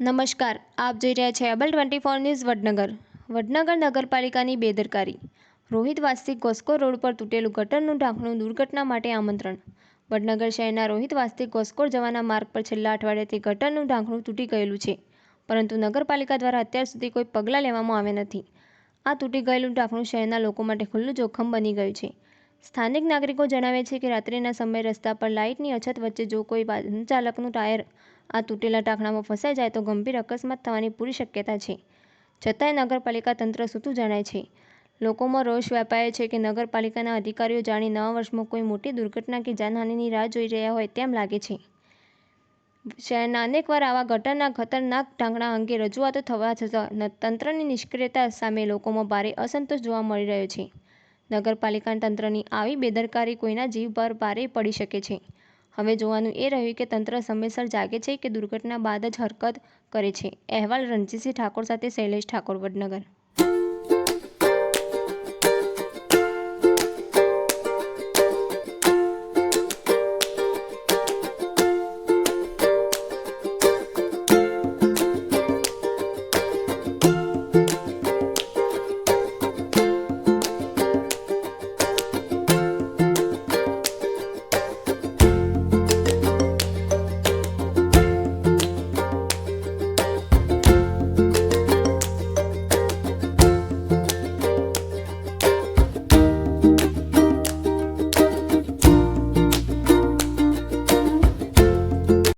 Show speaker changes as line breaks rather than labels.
નમસ્કાર, આપ જોઈ રહ્યા છે able twenty four news Vadnagar. Vadnagar નગરપાલિકાની બેદરકારી. રોહિત વાસ્તિક ગોસ્કો રોડ પર તૂટેલું ગટરનું ઢાંકણું દુર્ઘટના માટે આમંત્રણ. વડનગર શહેરના રોહિત વાસ્તિક ગોસ્કોર જવાના માર્ગ પર છેલ્લા અઠવાડિયાથી ગટરનું ઢાંકણું તૂટી ગયેલું છે, પરંતુ નગરપાલિકા દ્વારા અત્યાર સુધી કોઈ પગલાં લેવામાં આવ્યા નથી. આ તૂટી ગયેલું ઢાંકણું શહેરના લોકો માટે ખુલ્લું જોખમ બની ગયું છે. સ્થાનિક નાગરિકો જણાવે છે કે રાત્રિના સમયે રસ્તા પર લાઇટની અછત વચ્ચે જો કોઈ વાહન ચાલકનું ટાયર આ તૂટેલા ટાંકણામાં ફસાઈ જાય તો ગંભીર અકસ્માત થવાની પૂરી શક્યતા છે. છતાંય નગરપાલિકા તંત્ર સૂતું જણાય છે. લોકોમાં રોષ વ્યાપાય છે કે નગરપાલિકાના અધિકારીઓ જાણે નવા વર્ષમાં કોઈ મોટી દુર્ઘટના કે જાનહાનિની રાહ જોઈ રહ્યા હોય તેમ લાગે છે. શહેરના અનેકવાર આવા ગટરના ખતરનાક ઢાંકણા અંગે રજૂઆતો થવા છતાં તંત્રની નિષ્ક્રિયતા સામે લોકોમાં ભારે અસંતોષ જોવા મળી રહ્યો છે. નગરપાલિકા તંત્રની આવી બેદરકારી કોઈના જીવ પર ભારે પડી શકે છે. હવે જોવાનું એ રહ્યું કે તંત્ર સમયસર જાગે છે કે દુર્ઘટના બાદ જ હરકત કરે છે. અહેવાલ રણજીતસિંહ ઠાકોર સાથે શૈલેષ ઠાકોર વડનગર.